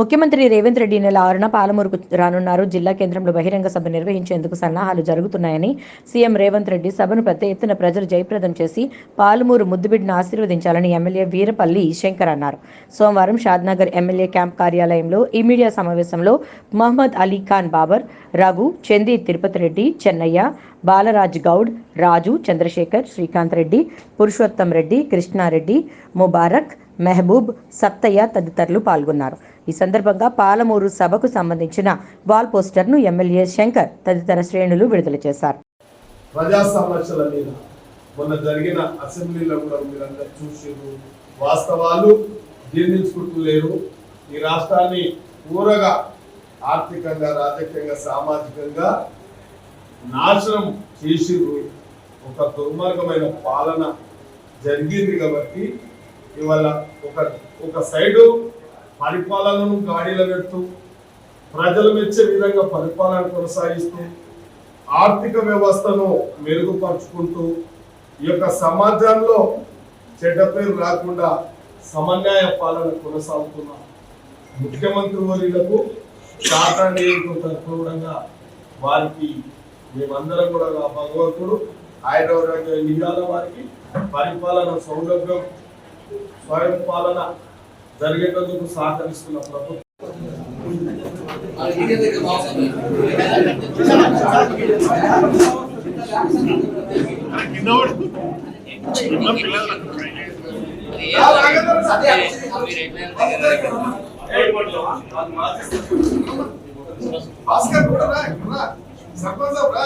ముఖ్యమంత్రి రేవంత్ రెడ్డి నెల ఆరున పాలమూరుకు రానున్నారు. జిల్లా కేంద్రంలో బహిరంగ సభ నిర్వహించేందుకు సన్నాహాలు జరుగుతున్నాయని సీఎం రేవంత్ రెడ్డి సభను పెద్ద ఎత్తున ప్రజలు జయప్రదం చేసి పాలమూరు ముద్దుబిడ్డను ఆశీర్వదించాలని ఎమ్మెల్యే వీరపల్లి శంకర్ అన్నారు. సోమవారం షాద్నగర్ ఎమ్మెల్యే క్యాంప్ కార్యాలయంలో ఈ మీడియా సమావేశంలో మహమ్మద్ అలీ ఖాన్ బాబర్ రఘు చందీ తిరుపతి రెడ్డి చెన్నయ్య బాలరాజ్ గౌడ్ రాజు చంద్రశేఖర్ శ్రీకాంత్ రెడ్డి పురుషోత్తం రెడ్డి కృష్ణారెడ్డి ముబారక్ మెహబూబ్ సత్తయ్య తదితరులు పాల్గొన్నారు. ఈ సందర్భంగా పాలమూరు సభకు సంబంధించిన వాల్ పోస్టర్ను ఎమ్మెల్యే శంకర్ తదితర శ్రేణులు విడుదల చేశారు. ప్రజా సమస్యల మీద మొన్న జరిగిన అసెంబ్లీలో కూడా మీరందరూ చూసారు వాస్తవాలు జీర్ణించుకుంటూ లేరు. ఈ రాష్ట్రాన్ని పూరగా ఆర్థికంగా రాజకీయంగా సామాజికంగా నాశనం చేసిర్రు ఒక దుర్మార్గమైన పాలన జరిగింది కాబట్టి ఇవాళ ఒక ఒక సైడు పరిపాలనను గాడిలో పెడుతూ ప్రజలు మెచ్చే విధంగా పరిపాలన కొనసాగిస్తూ ఆర్థిక వ్యవస్థను మెరుగుపరుచుకుంటూ ఈ యొక్క సమాజంలో చెడ్డ పేరు రాకుండా సమన్యాయ పాలన కొనసాగుతున్న. ముఖ్యమంత్రి వర్యులకు టాటా నియోజకవర్గంగా వారికి మేమందరం కూడా భగవంతుడు. ఆయన ఇవాళ వారికి పరిపాలన సౌలభ్యం స్వయం పాలన జరిగేటందుకు సహకరిస్తున్న ప్రభుత్వం భాస్కర్ కూడా రా ఇక్కడ రా. సర్పంచ్ సాబ్ రా